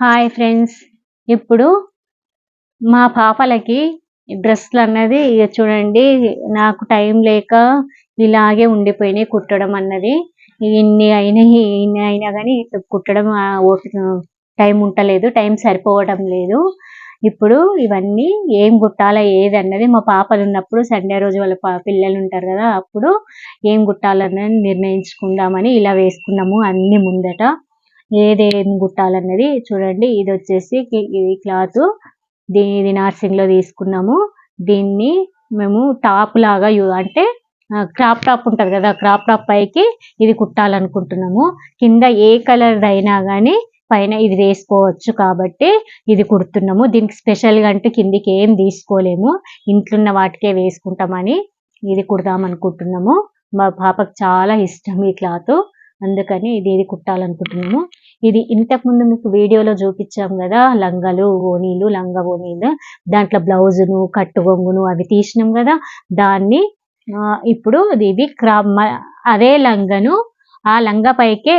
Hi friends. ఇప్పుడు మా పాపలకి డ్రెస్సులు అన్నది ఇక చూడండి నాకు టైం లేక ఇలాగే ఉండిపోయినాయి కుట్టడం అన్నది. ఇన్ని అయినాయి ఇన్ని అయినా కానీ కుట్టడం ఓపిక టైం ఉంటలేదు టైం సరిపోవడం లేదు. ఇప్పుడు ఇవన్నీ ఏం కుట్టాలా ఏది అన్నది మా పాపలు ఉన్నప్పుడు సండే రోజు వాళ్ళ పిల్లలు ఉంటారు కదా అప్పుడు ఏం కుట్టాలన్నది నిర్ణయించుకుందామని ఇలా వేసుకున్నాము అన్ని ముందట. ఏదేం కుట్టాలన్నది చూడండి. ఇది వచ్చేసి ఇది క్లాత్ ఇది నార్సింగ్లో తీసుకున్నాము. దీన్ని మేము టాప్ లాగా అంటే క్రాప్ టాప్ ఉంటది కదా క్రాప్ టాప్ పైకి ఇది కుట్టాలనుకుంటున్నాము. కింద ఏ కలర్ అయినా కానీ పైన ఇది వేసుకోవచ్చు కాబట్టి ఇది కుడుతున్నాము. దీనికి స్పెషల్గా అంటే కిందికి ఏం తీసుకోలేము. ఇంట్లో ఉన్న వాటికే వేసుకుంటామని ఇది కుడదాం అనుకుంటున్నాము మా పాపకు చాలా ఇష్టం ఈ క్లాత్. అందుకని ఇది ఇది కుట్టాలనుకుంటున్నాము. ఇది ఇంతకు ముందు మీకు వీడియోలో చూపించాం కదా లంగాలు ఓనీలు లంగా ఓనీలు దాంట్లో బ్లౌజును కట్టు గొంగును అవి తీసినాం కదా దాన్ని ఇప్పుడు ఇది క్రా అదే లంగను ఆ లంగా పైకే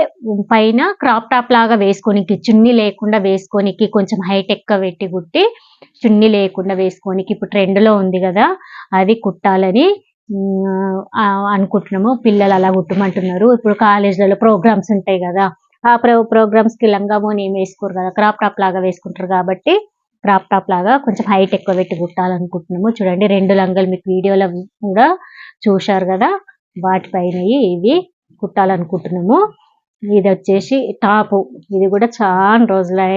పైన క్రాప్ టాప్ లాగా వేసుకోనికి చున్నీ లేకుండా వేసుకోనికి కొంచెం హైట్ ఎక్కువ పెట్టి కుట్టి చున్నీ లేకుండా వేసుకోనికి ఇప్పుడు ట్రెండ్లో ఉంది కదా అది కుట్టాలని అనుకుంటున్నాము. పిల్లలు అలా కుట్టమంటున్నారు. ఇప్పుడు కాలేజీలలో ప్రోగ్రామ్స్ ఉంటాయి కదా. ఆ ప్రో ప్రోగ్రామ్స్కి లంగా ఏం వేసుకోరు కదా. క్రాప్ టాప్ లాగా వేసుకుంటారు కాబట్టి క్రాప్ టాప్ లాగా కొంచెం హైట్ ఎక్కువ పెట్టి కుట్టాలనుకుంటున్నాము. చూడండి రెండు లంగాలు మీకు వీడియోలో కూడా చూశారు కదా. వాటిపైన ఇవి కుట్టాలనుకుంటున్నాము. ఇది వచ్చేసి టాప్. ఇది కూడా చాలా రోజులే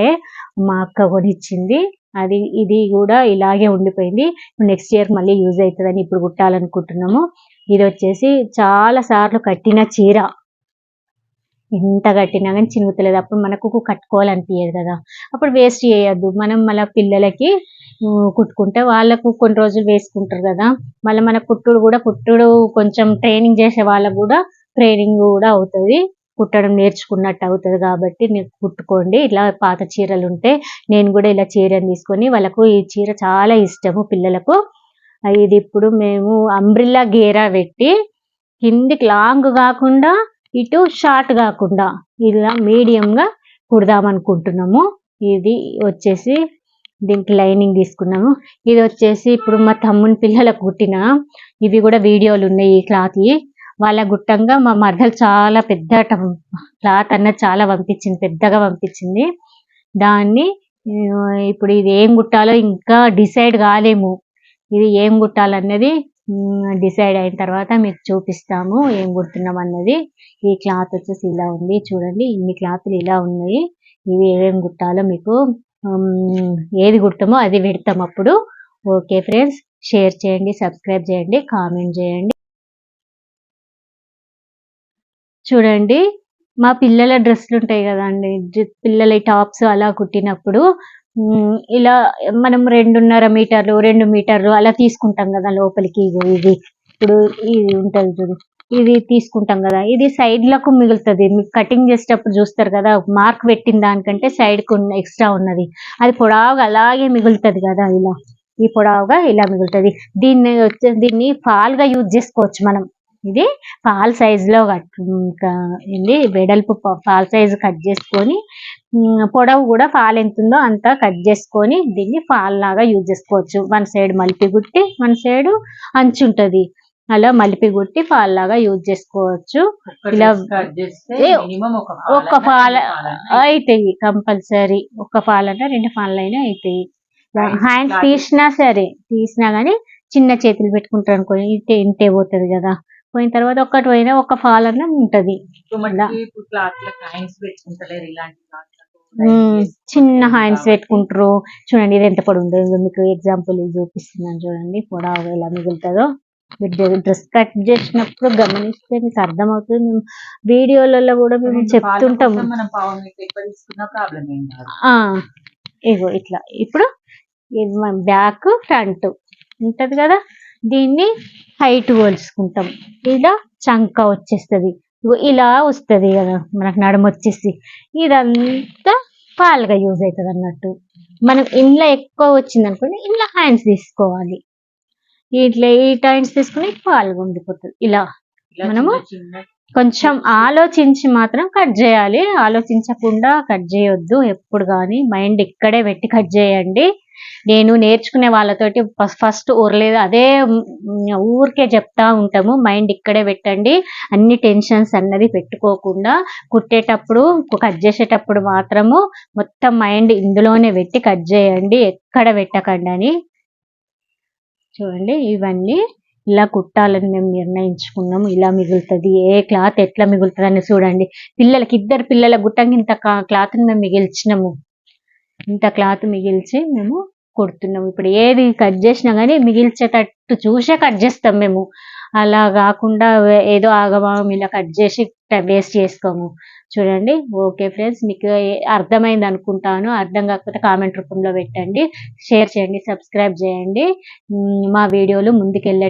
మా అక్క కొనిచ్చింది. అది ఇది కూడా ఇలాగే ఉండిపోయింది. నెక్స్ట్ ఇయర్ మళ్ళీ యూజ్ అవుతుందని ఇప్పుడు కుట్టాలనుకుంటున్నాము. ఇది వచ్చేసి చాలా సార్లు కట్టిన చీర. ఎంత కట్టినా కానీ చినుగుతలేదు అప్పుడు మనకు కట్టుకోవాలనిపించదు కదా. అప్పుడు వేస్ట్ చేయొద్దు. మనం మళ్ళీ పిల్లలకి కుట్టుకుంటే వాళ్ళకు కొన్ని రోజులు వేసుకుంటారు కదా. మళ్ళీ మన కుట్టుడు కూడా కుట్టుడు కొంచెం ట్రైనింగ్ చేసే వాళ్ళకు కూడా ట్రైనింగ్ కూడా అవుతుంది. కుట్టడం నేర్చుకున్నట్టు అవుతుంది కాబట్టి మీరు కుట్టుకోండి. ఇలా పాత చీరలు ఉంటే నేను కూడా ఇలా చీరను తీసుకొని వాళ్ళకు ఈ చీర చాలా ఇష్టము పిల్లలకు. ఇది ఇప్పుడు మేము అంబ్రిల్లా గేరా పెట్టి కిందికి లాంగ్ కాకుండా ఇటు షార్ట్ కాకుండా ఇలా మీడియంగా కుడదాం అనుకుంటున్నాము. ఇది వచ్చేసి దీనికి లైనింగ్ తీసుకున్నాము. ఇది వచ్చేసి ఇప్పుడు మా తమ్ముని పిల్లలకు కుట్టిన ఇవి కూడా వీడియోలు ఉన్నాయి ఈ క్లాత్ వాళ్ళ గుట్టంగా మా మరదలు చాలా పెద్ద క్లాత్ అన్నది చాలా పంపించింది పెద్దగా పంపించింది. దాన్ని ఇప్పుడు ఇది ఏం గుట్టాలో ఇంకా డిసైడ్ కాలేము. ఇది ఏం గుట్టాలన్నది డిసైడ్ అయిన తర్వాత మీకు చూపిస్తాము ఏం కుడుతున్నాం అన్నది. ఈ క్లాత్ వచ్చేసి ఇలా ఉంది చూడండి. ఇన్ని క్లాత్లు ఇలా ఉన్నాయి. ఇవి ఏమేమి గుట్టాలో మీకు ఏది కుడతామో అది పెడతాం అప్పుడు. ఓకే ఫ్రెండ్స్ షేర్ చేయండి సబ్స్క్రైబ్ చేయండి కామెంట్ చేయండి. చూడండి మా పిల్లల డ్రెస్సులు ఉంటాయి కదండి. పిల్లల టాప్స్ అలా కుట్టినప్పుడు ఇలా మనం రెండున్నర మీటర్లు రెండు మీటర్లు అలా తీసుకుంటాం కదా లోపలికి. ఇది ఇప్పుడు ఇది ఉంటది చూడు. ఇది తీసుకుంటాం కదా. ఇది సైడ్లకు మిగులుతుంది. మీకు కటింగ్ చేసేటప్పుడు చూస్తారు కదా మార్క్ పెట్టిన దానికంటే సైడ్కు ఎక్స్ట్రా ఉన్నది. అది పొడవుగా అలాగే మిగులుతుంది కదా ఇలా. ఈ పొడవుగా ఇలా మిగులుతుంది. దీన్ని వచ్చే దీన్ని ఫాల్గా యూజ్ చేసుకోవచ్చు మనం. ఇది ఫాల్ సైజ్లో కట్ ఇంకా ఏంది వెడల్పు ప- ఫాల్ సైజ్ కట్ చేసుకొని పొడవు కూడా ఫాల్ ఎంత ఉందో అంత కట్ చేసుకొని దీన్ని ఫాల్ లాగా యూజ్ చేసుకోవచ్చు. వన్ సైడ్ మలిపి గుట్టి వన్ సైడ్ అంచు ఉంటది. అలా మలిపి గుట్టి ఫాల్ లాగా యూజ్ చేసుకోవచ్చు ఇలా ఒక్క ఫాల్ అవుతాయి కంపల్సరీ. ఒక్క ఫాల్ అంటే రెండు ఫాల్ అయినా అవుతాయి హ్యాండ్స్ తీసినా సరే తీసినా గానీ చిన్న చేతులు పెట్టుకుంటారు అనుకో ఇంటే ఇంటే పోతుంది కదా. పోయిన తర్వాత ఒక్కటి పోయినా ఒక ఫాల్ అన్న ఉంటది చిన్న హ్యాండ్స్ పెట్టుకుంటారు. చూడండి ఇది ఎంత పొడి ఉందో ఇదిగో మీకు ఎగ్జాంపుల్ ఇది చూపిస్తున్నాను చూడండి. పొడవు ఎలా మిగులుతుందో. మీరు డ్రెస్ కట్ చేసినప్పుడు గమనిస్తే మీకు అర్థమవుతుంది. మేము వీడియోలలో కూడా మేము చెప్తుంటాం ఇగో ఇట్లా. ఇప్పుడు బ్యాక్ ఫ్రంట్ ఉంటది కదా? దీన్ని హైట్ పోల్చుకుంటాం. ఇలా చంక వచ్చేస్తది. ఇలా వస్తది కదా మనకు నడుము వచ్చేసి. ఇదంతా పాలుగా యూజ్ అవుతుంది అన్నట్టు. మనం ఇంట్లో ఎక్కువ వచ్చింది అనుకోండి ఇంట్లో హ్యాండ్స్ తీసుకోవాలి. ఇట్లా ఈ హ్యాండ్స్ తీసుకుని పాలుగా ఉండిపోతుంది. ఇలా మనము కొంచెం ఆలోచించి మాత్రం కట్ చేయాలి. ఆలోచించకుండా కట్ చేయొద్దు. ఎప్పుడు కానీ మైండ్ ఇక్కడే పెట్టి కట్ చేయండి. నేను నేర్చుకునే వాళ్ళతోటి ఫస్ట్ ఊరలేదు. అదే ఊరికే చెప్తా ఉంటాము. మైండ్ ఇక్కడే పెట్టండి. అన్ని టెన్షన్స్ అన్నది పెట్టుకోకుండా కుట్టేటప్పుడు కట్ చేసేటప్పుడు మాత్రము మొత్తం మైండ్ ఇందులోనే పెట్టి కట్ చేయండి. ఎక్కడ పెట్టకండి అని చూడండి ఇవన్నీ. ఇలా కుట్టాలని మేము నిర్ణయించుకున్నాము. ఇలా మిగులుతుంది. ఏ క్లాత్ ఎట్లా మిగులుతుంది అని చూడండి. పిల్లలకి ఇద్దరు పిల్లల గుట్టంగా ఇంత క్లాత్ మేము మిగిల్చినాము. ఇంత క్లాత్ మిగిల్చి మేము కుడుతున్నాము. ఇప్పుడు ఏది కట్ చేసినా కానీ మిగిల్చేటట్టు చూసే కట్ చేస్తాం మేము. అలా కాకుండా ఏదో ఆగమాగం ఇలా కట్ చేసి వేస్ట్ చేసుకోము. చూడండి. ఓకే ఫ్రెండ్స్ మీకు అర్థమైంది అనుకుంటాను. అర్థం కాకపోతే కామెంట్ రూపంలో పెట్టండి. షేర్ చేయండి సబ్స్క్రైబ్ చేయండి. మా వీడియోలు ముందుకెళ్ళే